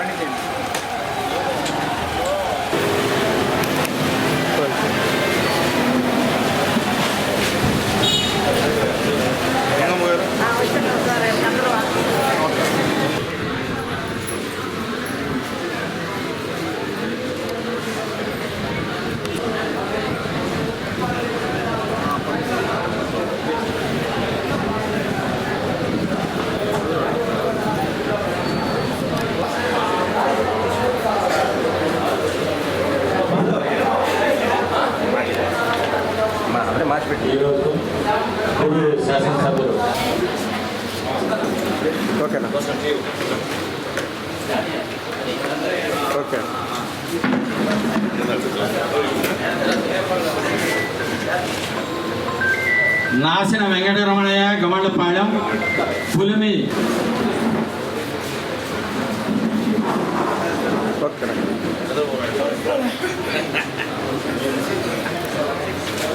అదే ఈరోజు గూడూరు శాసనసభ్యులు. ఓకేనా? ఓకే. నాసిన వెంకటరమణయ్య గమళ్ళపాళెం పులిమి. ఓకేనా?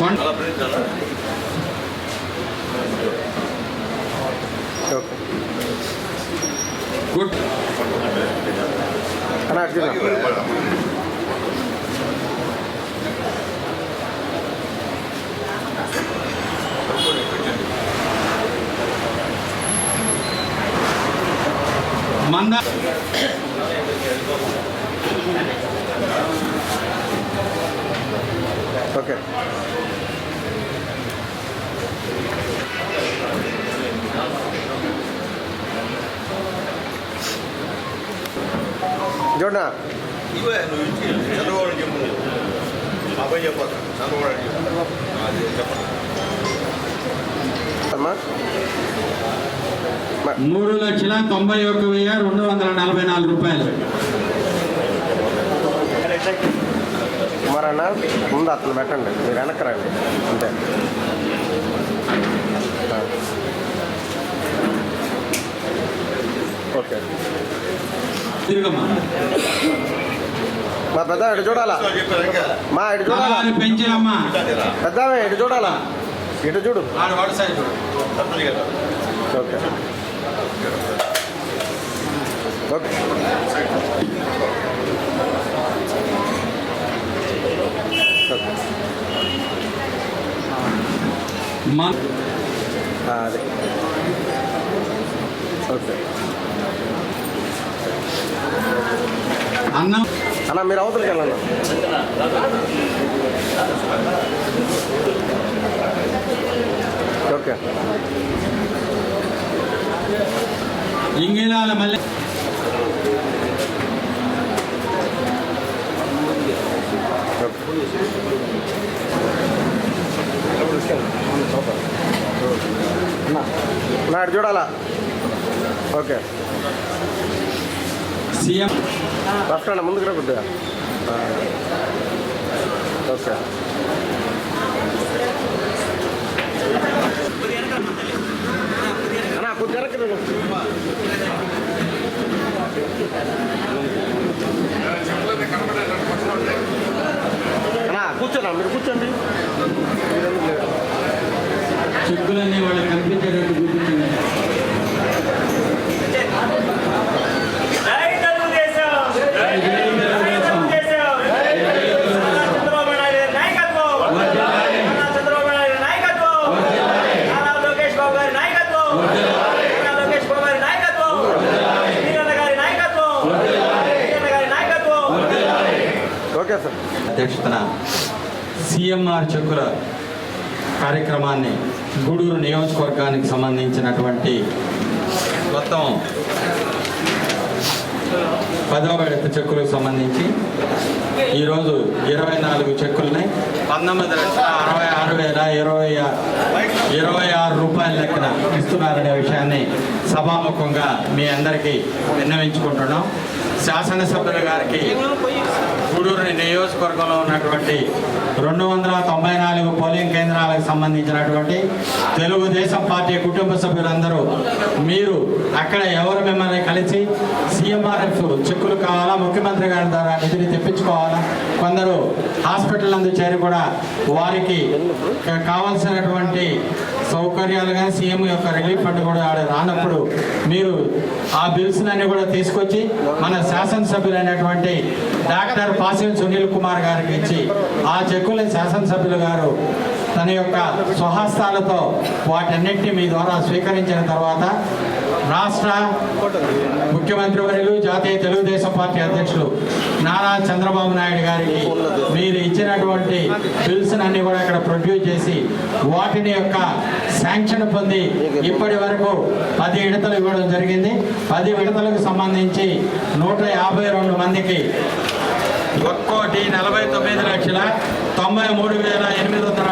కొండ అలా ప్రించాలా ఓకే గుడ్ అన్నా అర్జున మంద ఓకే చూడనా ఇవే నువ్వు ఇచ్చి చంద్రబాబు చెప్పు అబ్బాయి చెప్పాలి చంద్రబాబు చెప్పు అది చెప్పండి అమ్మా మా- మూడు లక్షల తొంభై ఒక్క వెయ్యి రెండు వందల నలభై నాలుగు రూపాయలు అన్న ముందు అతను పెట్టండి. మీరు వెనక్కి రండి. అంతే. ఓకే. మా పెద్ద ఇటు చూడాలా? మా ఇటు చూడాలా? పెద్దవే ఇటు చూడాలా? ఇటు చూడు. ఓకే. ఓకే. మన అదే. ఓకే. అన్నం? అన్న మీరు అవతలకి వెళ్ళండి. ఓకే. ఇంగిలాల మల్లె. నా ఇటు చూడాలా? ఓకే. సీఎం. వస్తాను ముందుకు రా కొద్దిగా. ఆ. ఓకే. అన్నా వెనక్కి రండి. అన్నా కూర్చోనా? మీరు కూర్చోండి? చెక్కులన్నీ వాళ్ళకి కనిపించేటట్టు చూపించండి జై తెలుగుదేశం జై తెలుగుదేశం చంద్రబాబు నాయుడు నాయకత్వం నారా చంద్రబాబు నాయుడు నాయకత్వం నారా లోకేష్ బాబు గారి నాయకత్వం నారా లోకేష్ బాబు గారి నాయకత్వం వీరన్న గారి నాయకత్వం వీరన్న గారి నాయకత్వం ఓకే సార్ అధ్యక్షతన కుమార్ చెక్కుల కార్యక్రమాన్ని గూడూరు నియోజకవర్గానికి సంబంధించినటువంటి మొత్తం పదవ విడత చెక్కులకు సంబంధించి ఈరోజు ఇరవై నాలుగు చెక్కుల్ని పంతొమ్మిది లక్షల అరవై ఆరు వేల ఇరవై ఆ- ఇరవై ఆరు రూపాయల లెక్కన ఇస్తున్నారనే విషయాన్ని సభాముఖంగా మీ అందరికీ విన్నవించుకుంటున్నాం. శాసనసభ్యుల గారికి గూడూరు నియోజకవర్గంలో ఉన్నటువంటి రెండు వందల తొంభై నాలుగు పోలింగ్ కేంద్రాలకు సంబంధించినటువంటి తెలుగుదేశం పార్టీ కుటుంబ సభ్యులందరూ మీరు అక్కడ ఎవరు మిమ్మల్ని కలిసి సీఎంఆర్ఎఫ్ చెక్కులు కావాలా? ముఖ్యమంత్రి గారి ద్వారా నిధిని తెప్పించుకోవాలా? కొందరు హాస్పిటల్ నందు చేరి కూడా వారికి కావాల్సినటువంటి సౌకర్యాలు కానీ సీఎం యొక్క రిలీఫ్ ఫండ్ కూడా ఆడ రానప్పుడు మీరు ఆ బిల్స్ అన్ని కూడా తీసుకొచ్చి మన శాసనసభ్యులైనటువంటి డాక్టర్ పాసిల్ సునీల్ కుమార్ గారికి ఇచ్చి ఆ చెక్కులను శాసనసభ్యులు గారు తన యొక్క స్వహస్తాలతో వాటన్నిటిని మీ ద్వారా స్వీకరించిన తర్వాత రాష్ట్ర ముఖ్యమంత్రి వర్యులు జాతీయ తెలుగుదేశం పార్టీ అధ్యక్షులు నారా చంద్రబాబు నాయుడు గారికి మీరు ఇచ్చినటువంటి బిల్స్ని అన్ని కూడా ఇక్కడ ప్రొడ్యూస్ చేసి వాటిని యొక్క శాంక్షన్ పొంది ఇప్పటి వరకు పది విడతలు ఇవ్వడం జరిగింది. పది విడతలకు సంబంధించి నూట యాభై రెండు మందికి ఒక్కోటి నలభై తొమ్మిది లక్షల తొంభై మూడు వేల ఎనిమిది వందల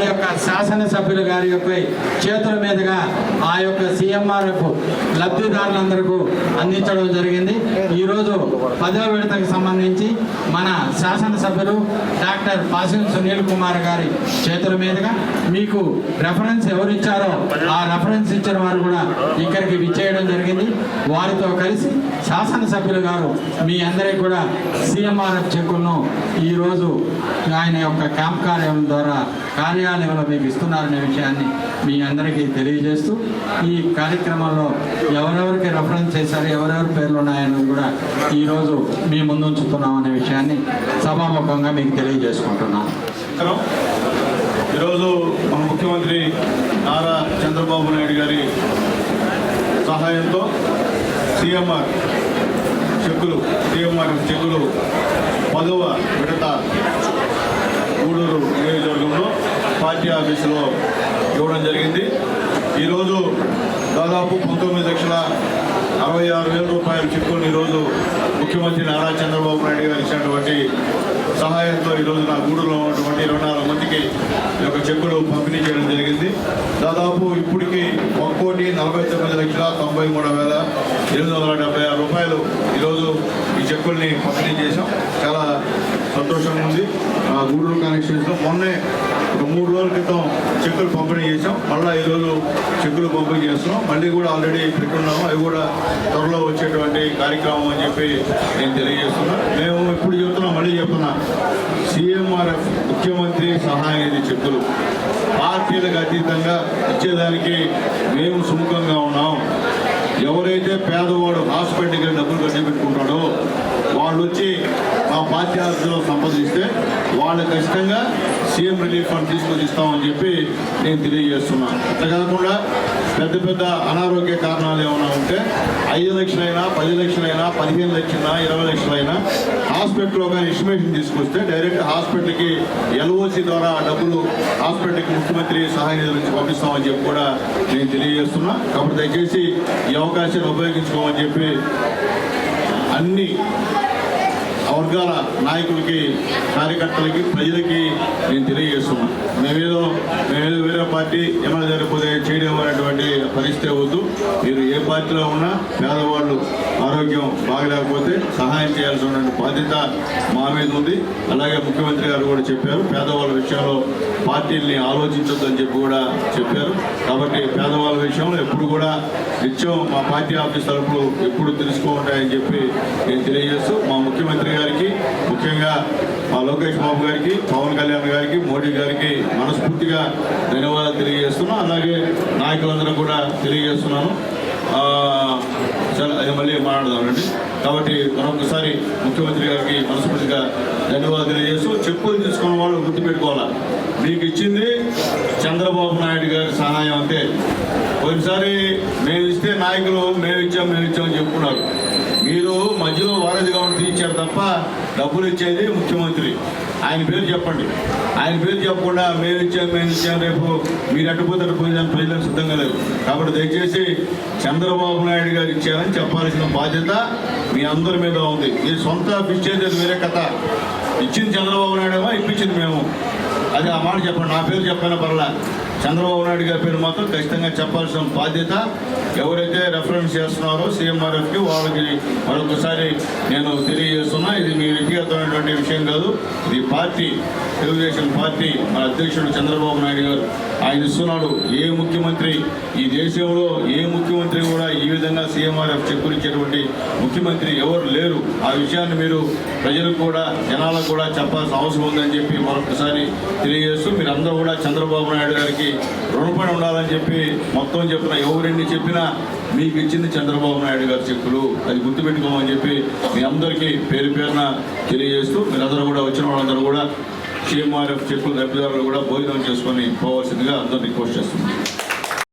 మన యొక్క శాసనసభ్యులు గారి యొక్క చేతుల మీదుగా ఆ యొక్క సీఎంఆర్ఎఫ్ లబ్ధిదారులందరికీ అందించడం జరిగింది. ఈరోజు పదవ విడతకు సంబంధించి మన శాసనసభ్యులు డాక్టర్ పాసిం సునీల్ కుమార్ గారి చేతుల మీదుగా మీకు రెఫరెన్స్ ఎవరు ఇచ్చారో ఆ రెఫరెన్స్ ఇచ్చిన వారు కూడా ఇక్కడికి విచ్చేయడం జరిగింది. వారితో కలిసి శాసనసభ్యులు గారు మీ అందరికీ కూడా సీఎంఆర్ఎఫ్ చెక్కులను ఈరోజు ఆయన యొక్క క్యాంప్ కార్యాలయం ద్వారా కార్యాలయంలో మీకు ఇస్తున్నారనే విషయాన్ని మీ అందరికీ తెలియజేస్తూ ఈ కార్యక్రమంలో ఎవరెవరికి రెఫరెన్స్ చేశారు ఎవరెవరి పేర్లు ఉన్నాయని కూడా ఈరోజు మీ ముందుంచుతున్నాం అనే విషయాన్ని సభాముఖంగా మీకు తెలియజేసుకుంటున్నాను ఈరోజు మన ముఖ్యమంత్రి నారా చంద్రబాబు నాయుడు గారి సహాయంతో సిఎంఆర్ చెక్కులు సిఎంఆర్ చెక్కులు పదవ విడత గూడూరు నియోజకవర్గంలో పార్టీ ఆఫీసులో ఇవ్వడం జరిగింది. ఈరోజు దాదాపు పంతొమ్మిది లక్షల అరవై ఆరు వేల రూపాయల చెక్కులను ఈరోజు ముఖ్యమంత్రి నారా చంద్రబాబు నాయుడు గారు ఇచ్చినటువంటి సహాయంతో ఈరోజు నా గూడూరులో ఉన్నటువంటి ఇరవై నాలుగు మందికి ఈ యొక్క చెక్కులు పంపిణీ చేయడం జరిగింది. దాదాపు ఇప్పటికి ఒక కోటి నలభై తొమ్మిది లక్షల తొంభై మూడు వేల ఎనిమిది వందల డెబ్బై ఆరు రూపాయలు ఈరోజు ఈ చెక్కుల్ని పంపిణీ చేశాం. చాలా సంతోషంగా ఉంది. ఆ గూడూరు కనెక్షన్స్లో మొన్నే ఒక మూడు రోజుల క్రితం చెక్కులు పంపిణీ చేసాం మళ్ళీ ఈరోజు చెక్కులు పంపిణీ చేస్తున్నాం. మళ్ళీ కూడా ఆల్రెడీ పెట్టుకున్నాము. అవి కూడా త్వరలో వచ్చేటువంటి కార్యక్రమం అని చెప్పి నేను తెలియజేస్తున్నా. మేము ఇప్పుడు చెప్తున్నాం మళ్ళీ చెప్తున్నా. సీఎంఆర్ఎఫ్ ముఖ్యమంత్రి సహాయ నిధి చెక్కులు. పార్టీలకు అతీతంగా ఇచ్చేదానికి మేము సుముఖంగా ఉన్నాం. ఎవరైతే పేదవాడు హాస్పిటల్కి డబ్బులు ఖర్చు పెట్టుకుంటాడో వాళ్ళు వచ్చి మా పార్టీ ఆఫీసులో సంపాదిస్తే వాళ్ళు ఖచ్చితంగా సీఎం రిలీఫ్ ఫండ్ తీసుకొని ఇస్తామని చెప్పి నేను తెలియజేస్తున్నాను అంతేకాకుండా కాకుండా పెద్ద పెద్ద అనారోగ్య కారణాలు ఏమైనా ఉంటే ఐదు లక్షలైనా పది లక్షలైనా పదిహేను లక్షలైనా ఇరవై లక్షలైనా హాస్పిటల్లో కానీ ఇన్స్టిమేషన్ తీసుకొస్తే డైరెక్ట్ హాస్పిటల్కి ఎల్ఓసి ద్వారా డబ్బులు హాస్పిటల్కి ముఖ్యమంత్రి సహాయ నిధుల నుంచి పంపిస్తామని చెప్పి కూడా నేను తెలియజేస్తున్నా. కాబట్టి దయచేసి ఈ అవకాశాన్ని ఉపయోగించుకోమని చెప్పి అన్ని వర్గాల నాయకులకి కార్యకర్తలకి ప్రజలకి నేను తెలియజేస్తున్నా. మేమేదో మేమేదో వేరే పార్టీ ఎమ్మెల్యే జరిగిపోతే పరిస్థితి వద్దు. మీరు ఏ పార్టీలో ఉన్నా పేదవాళ్ళు ఆరోగ్యం బాగలేకపోతే సహాయం చేయాల్సిన బాధ్యత మా మీద ఉంది. అలాగే ముఖ్యమంత్రి గారు కూడా చెప్పారు పేదవాళ్ళ విషయంలో పార్టీల్ని ఆలోచించొద్దని చెప్పి కూడా చెప్పారు. కాబట్టి పేదవాళ్ళ విషయంలో ఎప్పుడు కూడా నిత్యం మా పార్టీ ఆఫీస్ తరపులు ఎప్పుడు తెలుసుకుంటాయని చెప్పి నేను తెలియజేస్తూ మా ముఖ్యమంత్రి గారికి ముఖ్యంగా మా లోకేష్ బాబు గారికి పవన్ కళ్యాణ్ గారికి మోడీ గారికి మనస్ఫూర్తిగా ధన్యవాదాలు తెలియజేస్తున్నాను అలాగే నాయకులందరూ కూడా తెలియజేస్తున్నాను. చాలా మళ్ళీ మాట్లాడదామండి కాబట్టి మరొకసారి ముఖ్యమంత్రి గారికి మనస్ఫూర్తిగా ధన్యవాదాలు తెలియజేస్తూ చెప్పులు తీసుకున్న వాళ్ళు గుర్తుపెట్టుకోవాలా? మీకు ఇచ్చింది చంద్రబాబు నాయుడు గారి సహాయం అంతే. పోయినసారి మేము ఇస్తే నాయకులు మేము ఇచ్చాం మేము ఇచ్చామని చెప్పుకున్నారు. మీరు మధ్యలో వారధి ఉండి తీర్చారు తప్ప డబ్బులు ఇచ్చేది ముఖ్యమంత్రి. ఆయన పేరు చెప్పండి. ఆయన పేరు చెప్పకుండా మేము ఇచ్చాము మేము ఇచ్చాము రేపు మీరు అడ్డుపోతారు పోయిందని ప్రజలకు సిద్ధంగా లేదు కాబట్టి దయచేసి చంద్రబాబు నాయుడు గారు ఇచ్చారని చెప్పాల్సిన బాధ్యత మీ అందరి మీద ఉంది. ఇది సొంత ఆఫీస్ వేరే కథ. ఇచ్చింది చంద్రబాబు నాయుడు ఇప్పించింది మేము. అది ఆ మాట చెప్పండి. నా పేరు చెప్పిన పర్లా చంద్రబాబు నాయుడు గారి పేరు మాత్రం ఖచ్చితంగా చెప్పాల్సిన బాధ్యత ఎవరైతే రెఫరెన్స్ చేస్తున్నారో సీఎంఆర్ఎఫ్కి వాళ్ళకి మరొకసారి నేను తెలియజేస్తున్నా. ఇది మీ వ్యక్తిగతమైనటువంటి విషయం కాదు. ఇది పార్టీ తెలుగుదేశం పార్టీ మన అధ్యక్షుడు చంద్రబాబు నాయుడు గారు ఆయన ఇస్తున్నాడు. ఏ ముఖ్యమంత్రి ఈ దేశంలో ఏ ముఖ్యమంత్రి కూడా ఈ విధంగా సీఎంఆర్ఎఫ్ చెక్కులు ఇచ్చేటువంటి ముఖ్యమంత్రి ఎవరు లేరు. ఆ విషయాన్ని మీరు ప్రజలకు కూడా జనాలకు కూడా చెప్పాల్సిన అవసరం ఉందని చెప్పి మరొకసారి తెలియజేస్తూ మీరందరూ కూడా చంద్రబాబు నాయుడు గారికి రుణపడి ఉండాలని చెప్పి మొత్తం చెప్పిన ఎవరిని చెప్పినా మీకు ఇచ్చింది చంద్రబాబు నాయుడు గారి చెక్కులు. అది గుర్తుపెట్టుకోమని చెప్పి మీ అందరికీ పేరు పేరున తెలియజేస్తూ మీరందరూ కూడా వచ్చిన వాళ్ళందరూ కూడా సీఎంఆర్ఎఫ్ చెక్కులు లబ్ధిదారులు కూడా భోజనం చేసుకొని పోవాల్సిందిగా అందరూ రిక్వెస్ట్ చేస్తున్నాను